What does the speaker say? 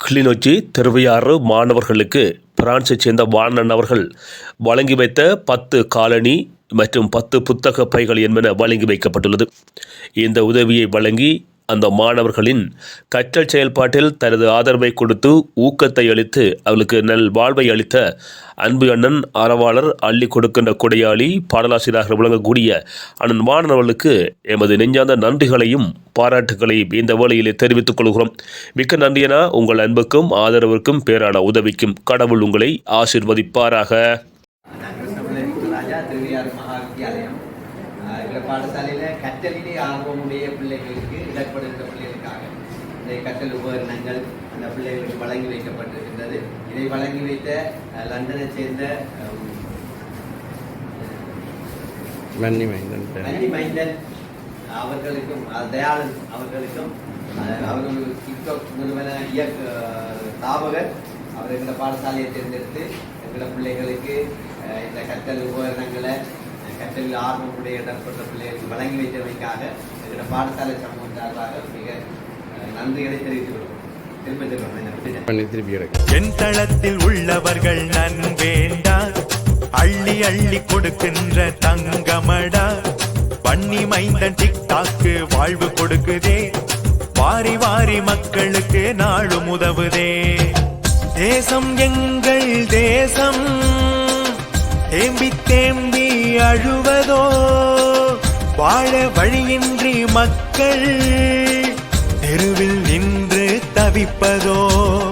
கிளிநொச்சி திருவையாறு மாணவர்களுக்கு பிரான்சைச் சேர்ந்த வாணன் அவர்கள் வழங்கி வைத்த பத்து காலணி மற்றும் பத்து புத்தக பைகள் என்பன வழங்கி வைக்கப்பட்டுள்ளது. இந்த உதவியை வழங்கி அந்த மாணவர்களின் கற்றல் செயல்பாட்டில் தனது ஆதரவை கொடுத்து ஊக்கத்தை அளித்து அவளுக்கு நல் வாழ்வை அளித்த அன்பு அண்ணன் அறவாளர் அள்ளி கொடுக்கின்ற கொடையாளி பாடலாசிரியராக விளங்கக்கூடிய அண்ணன் மாணவர்களுக்கு எமது நெஞ்சார்ந்த நன்றிகளையும் பாராட்டுகளையும் இந்த வேளையிலே தெரிவித்துக் கொள்கிறோம். மிக்க நன்றியனா உங்கள் அன்புக்கும் ஆதரவிற்கும் பேரான உதவிக்கும் கடவுள் உங்களை ஆசிர்வதிப்பாராக. எங்கள் பாடசாலையில் கற்றலிலே ஆர்வமுடைய பிள்ளைகளுக்கு இடர்படுகின்ற பிள்ளைகளுக்காக இந்த கற்றல் உபகரணங்கள் அந்த பிள்ளைகளுக்கு வழங்கி வைக்கப்பட்டிருக்கின்றது. இதை வழங்கி வைத்த லண்டனை சேர்ந்த மன்னி மைந்தன் நந்தி மைந்தன் அவர்களுக்கும் தயாளன் அவர்களுக்கும் ஆஹ் அவர்கள் டிக்டாக் நிறுவன இயக்க ஆஹ் ஸ்தாபகர் அவர் எங்களை பாடசாலையை தேர்ந்தெடுத்து எங்களை பிள்ளைகளுக்கு இந்த கற்றல் உபகரணங்களை ஆஹ் கற்றலில் ஆர்வமுடைய இடர்பட்ட பிள்ளைகளுக்கு வழங்கி வைத்தமைக்காக எங்களோட பாடசாலை சமூகம் சார்பாக மிக நன்றிகளை தெரிவித்துக் எடுக்க என் தளத்தில் உள்ளவர்கள் நன்வேண்டா அள்ளி அள்ளி கொடுக்கின்ற தங்கமடா. பண்ணி மைந்தன் டிக்டாக்கு வாழ்வு கொடுக்குதே வாரி வாரி மக்களுக்கு நாளும் உதவுதே. தேசம் எங்கள் தேசம் தேம்பி தேம்பி அழுவதோ? வாழ வழியின்றி மக்கள் தெருவில் நின்று தவிப்பதோ?